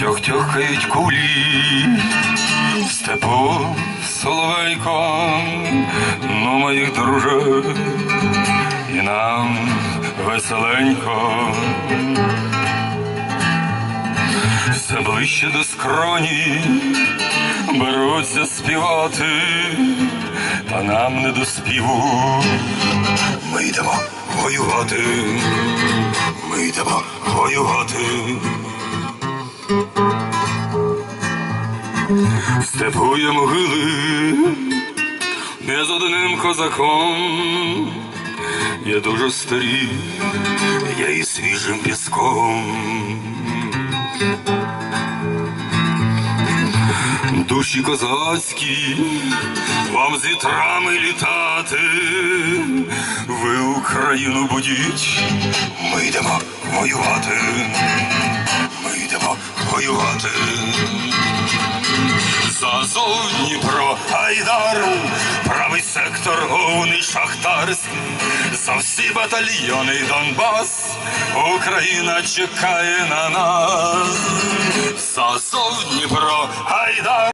Тьох-тьохкають кулі, степу соловейко, ну моїх друже, і нам веселенько. Все ближче до скроні беруться співати, та нам не до співу. Ми йдемо воювати, воювати. Степує могили не з одним козаком. Я дуже старі, я і свіжим піском. Душі козацькі, вам з вітрами літати, ви Україну будіть, ми йдемо воювати, ми йдемо воювати. Зазов Дніпро, Айдар, правий сектор, головний шахтарський, за всі батальйони Донбас, Україна чекає на нас. Зазов Дніпро, Айдар.